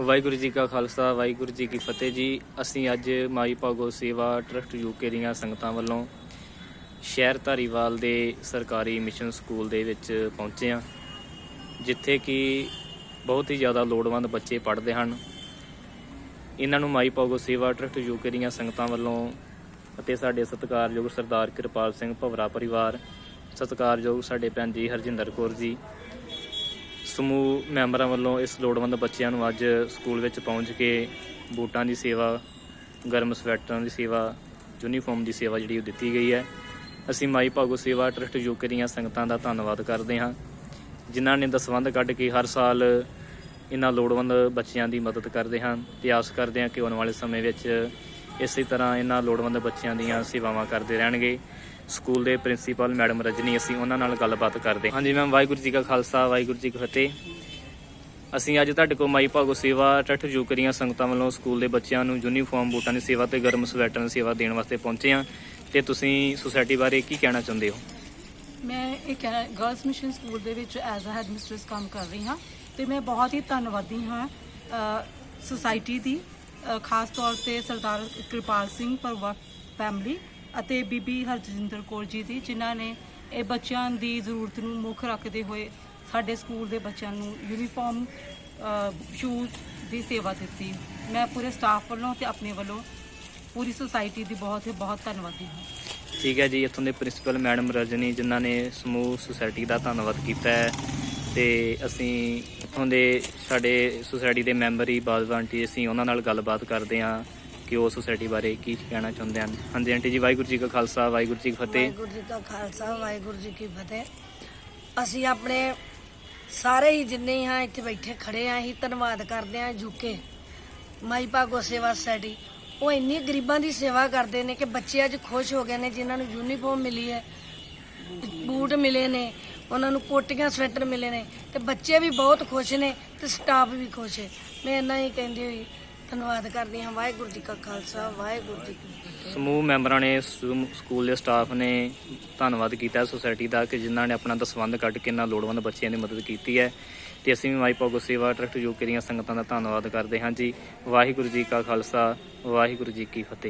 ਵਾਹਿਗੁਰੂ ਜੀ ਕਾ ਖਾਲਸਾ, ਵਾਹਿਗੁਰੂ ਜੀ ਕੀ ਫਤਿਹ ਜੀ। ਅਸੀਂ ਅੱਜ ਮਾਈ ਭਾਗੋ ਸੇਵਾ ਟਰਸਟ ਯੂਕੇ ਦੀਆਂ ਸੰਗਤਾਂ ਵੱਲੋਂ ਸ਼ਹਿਰ ਧਾਰੀਵਾਲ ਦੇ ਸਰਕਾਰੀ ਮਿਸ਼ਨ ਸਕੂਲ ਦੇ ਵਿੱਚ ਪਹੁੰਚੇ ਹਾਂ, ਜਿੱਥੇ ਕਿ ਬਹੁਤ ਹੀ ਜ਼ਿਆਦਾ ਲੋੜਵੰਦ ਬੱਚੇ ਪੜ੍ਹਦੇ ਹਨ। ਇਹਨਾਂ ਨੂੰ ਮਾਈ ਭਾਗੋ ਸੇਵਾ ਟਰਸਟ ਯੂਕੇ ਦੀਆਂ ਸੰਗਤਾਂ ਵੱਲੋਂ ਅਤੇ ਸਾਡੇ ਸਤਿਕਾਰਯੋਗ ਸਰਦਾਰ ਕਿਰਪਾਲ ਸਿੰਘ ਭਵਰਾ ਪਰਿਵਾਰ, ਸਤਿਕਾਰਯੋਗ ਸਾਡੇ ਭੈਣ ਜੀ ਹਰਜਿੰਦਰ ਕੌਰ ਜੀ ਸਮੂਹ ਮੈਂਬਰਾਂ ਵੱਲੋਂ ਇਸ ਲੋੜਵੰਦ ਬੱਚਿਆਂ ਨੂੰ ਅੱਜ ਸਕੂਲ ਵਿੱਚ ਪਹੁੰਚ ਕੇ ਬੂਟਾਂ ਦੀ ਸੇਵਾ, ਗਰਮ ਸਵੈਟਰਾਂ ਦੀ ਸੇਵਾ, ਯੂਨੀਫਾਰਮ ਦੀ ਸੇਵਾ ਜਿਹੜੀ ਉਹ ਦਿੱਤੀ ਗਈ ਹੈ। ਅਸੀਂ ਮਾਈ ਭਾਗੋ ਸੇਵਾ ਟਰਸਟ ਯੂਕੇ ਦੀਆਂ ਸੰਗਤਾਂ ਦਾ ਧੰਨਵਾਦ ਕਰਦੇ ਹਾਂ, ਜਿਨ੍ਹਾਂ ਨੇ ਦਸਵੰਧ ਕੱਢ ਕੇ ਹਰ ਸਾਲ ਇਹਨਾਂ ਲੋੜਵੰਦ ਬੱਚਿਆਂ ਦੀ ਮਦਦ ਕਰਦੇ ਹਨ ਤੇ ਆਸ ਕਰਦੇ ਹਾਂ ਕਿ ਆਉਣ ਵਾਲੇ ਸਮੇਂ ਵਿੱਚ ਇਸੇ ਤਰ੍ਹਾਂ ਇਹਨਾਂ ਲੋੜਵੰਦ ਬੱਚਿਆਂ ਦੀਆਂ ਸੇਵਾਵਾਂ ਕਰਦੇ ਰਹਿਣਗੇ। ਸਕੂਲ ਦੇ ਪ੍ਰਿੰਸੀਪਲ ਮੈਡਮ ਰਜਨੀ, ਅਸੀਂ ਉਹਨਾਂ ਨਾਲ ਗੱਲਬਾਤ ਕਰਦੇ ਹਾਂਜੀ, ਮੈਮ, ਵਾਹਿਗੁਰੂ ਜੀ ਕਾ ਖਾਲਸਾ, ਵਾਹਿਗੁਰੂ ਜੀ ਕੀ ਫਤਿਹ। ਅਸੀਂ ਅੱਜ ਤੁਹਾਡੇ ਕੋਲ ਮਾਈ ਭਾਗੋ ਸੇਵਾ ਟੱਠ ਜੂਕਰੀਆਂ ਸੰਗਤਾਂ ਵੱਲੋਂ ਸਕੂਲ ਦੇ ਬੱਚਿਆਂ ਨੂੰ ਯੂਨੀਫਾਰਮ, ਬੂਟਾਂ ਦੀ ਸੇਵਾ ਤੇ ਗਰਮ ਸਵੈਟਰਾਂ ਦੀ ਸੇਵਾ ਦੇਣ ਵਾਸਤੇ ਪਹੁੰਚੇ ਹਾਂ। ਤੇ ਤੁਸੀਂ ਸੁਸਾਇਟੀ ਬਾਰੇ ਕੀ ਕਹਿਣਾ ਚਾਹੁੰਦੇ ਹੋ? ਮੈਂ ਇੱਕ ਗਰਲਸ ਮਿਸ਼ਨ ਸਕੂਲ ਦੇ ਵਿੱਚ ਐਜ਼ ਅ ਹੈਡਮਿਸਟਰਸ ਕੰਮ ਕਰ ਰਹੀ ਹਾਂ ਤੇ ਮੈਂ ਬਹੁਤ ਹੀ ਧੰਨਵਾਦੀ ਹਾਂ ਸੁਸਾਇਟੀ ਦੀ ਖਾਸ ਤੌਰ ਤੇ ਸਰਦਾਰ ਕਿਰਪਾਲ ਸਿੰਘ ਪਰਵਾ ਫੈਮਿਲੀ ਅਤੇ ਬੀਬੀ ਹਰਜਿੰਦਰ ਕੌਰ ਜੀ ਦੀ, ਜਿਨ੍ਹਾਂ ਨੇ ਇਹ ਬੱਚਿਆਂ ਦੀ ਜ਼ਰੂਰਤ ਨੂੰ ਮੁੱਖ ਰੱਖਦੇ ਹੋਏ ਸਾਡੇ ਸਕੂਲ ਦੇ ਬੱਚਿਆਂ ਨੂੰ ਯੂਨੀਫਾਰਮ ਸ਼ੂਜ਼ ਦੀ ਸੇਵਾ ਦਿੱਤੀ। ਮੈਂ ਪੂਰੇ ਸਟਾਫ ਵੱਲੋਂ ਤੇ ਆਪਣੇ ਵੱਲੋਂ ਪੂਰੀ ਸੁਸਾਇਟੀ ਦੀ ਬਹੁਤ ਹੀ ਬਹੁਤ ਧੰਨਵਾਦੀ ਹਾਂ। ਠੀਕ ਹੈ ਜੀ, ਇੱਥੋਂ ਦੇ ਪ੍ਰਿੰਸੀਪਲ ਮੈਡਮ ਰਜਨੀ, ਜਿਨ੍ਹਾਂ ਨੇ ਸਮੂਹ ਸੁਸਾਇਟੀ ਦਾ ਧੰਨਵਾਦ ਕੀਤਾ ਹੈ। ਤੇ ਅਸੀਂ ਇੱਥੋਂ ਦੇ ਸਾਡੇ ਸੁਸਾਇਟੀ ਦੇ ਮੈਂਬਰ ਹੀ ਬਾਜਵਾ ਆਂਟੀ ਅਸੀਂ ਉਹਨਾਂ ਨਾਲ ਗੱਲਬਾਤ ਕਰਦੇ ਹਾਂ। ਕਿ ਉਹ ਸੁਸਾਇਟੀ ਬਾਰੇ ਕੀ ਕਹਿਣਾ ਚਾਹੁੰਦੇ ਹਨ? ਹਾਂਜੀ, ਆਂਟੀ ਜੀ, ਵਾਹਿਗੁਰੂ ਜੀ ਕਾ ਖਾਲਸਾ, ਵਾਹਿਗੁਰੂ ਜੀ ਕੀ ਫਤਿਹ। ਵਾਹਿਗੁਰੂ ਜੀ ਕਾ ਖਾਲਸਾ, ਵਾਹਿਗੁਰੂ ਜੀ ਕੀ ਫਤਿਹ। ਅਸੀਂ ਆਪਣੇ ਸਾਰੇ ਹੀ ਜਿੰਨੇ ਹਾਂ ਇੱਥੇ ਬੈਠੇ, ਖੜੇ ਆ ਅਸੀਂ ਧੰਨਵਾਦ ਕਰਦੇ ਆ ਜੁਕੇ ਮਾਈ ਭਾਗੋ ਸੇਵਾ ਸੋਸਾਇਟੀ। ਉਹ ਇੰਨੀ ਗਰੀਬਾਂ ਦੀ ਸੇਵਾ ਕਰਦੇ ਨੇ ਕਿ ਬੱਚੇ ਅੱਜ ਖੁਸ਼ ਹੋ ਗਏ ਨੇ, ਜਿਨ੍ਹਾਂ ਨੂੰ ਯੂਨੀਫਾਰਮ ਮਿਲੀ ਹੈ, ਬੂਟ ਮਿਲੇ ਨੇ, ਉਹਨਾਂ ਨੂੰ ਕੋਟੀਆਂ, ਸਵੈਟਰ ਮਿਲੇ ਨੇ। ਤੇ ਬੱਚੇ ਵੀ ਬਹੁਤ ਖੁਸ਼ ਨੇ ਤੇ ਸਟਾਫ ਵੀ ਖੁਸ਼ ਹੈ। ਮੈਂ ਇੰਨਾ ਹੀ ਕਹਿੰਦੀ ਹੋਈ ਧੰਨਵਾਦ ਕਰਦੇ ਹਾਂ। ਵਾਹਿਗੁਰੂ ਜੀ ਕਾ ਖਾਲਸਾ, ਵਾਹਿਗੁਰੂ ਜੀ ਕੀ ਫਤਿਹ। ਸਮੂਹ ਮੈਂਬਰਾਂ ਨੇ ਸਮ- ਸਕੂਲ ਦੇ ਸਟਾਫ ਨੇ ਧੰਨਵਾਦ ਕੀਤਾ ਸੁਸਾਇਟੀ ਦਾ ਕਿ ਜਿਨ੍ਹਾਂ ਨੇ ਆਪਣਾ ਦਸਵੰਧ ਕੱਢ ਕੇ ਇਹਨਾਂ ਲੋੜਵੰਦ ਬੱਚਿਆਂ ਦੀ ਮਦਦ ਕੀਤੀ ਹੈ। ਤੇ ਅਸੀਂ ਵੀ ਮਾਈ ਭਾਗੋ ਸੇਵਾ ਟਰੱਕ ਯੂਕੇ ਦੀਆਂ ਸੰਗਤਾਂ ਦਾ ਧੰਨਵਾਦ ਕਰਦੇ ਹਾਂ ਜੀ। ਵਾਹਿਗੁਰੂ ਜੀ ਕਾ ਖਾਲਸਾ, ਵਾਹਿਗੁਰੂ ਜੀ ਕੀ ਫਤਿਹ।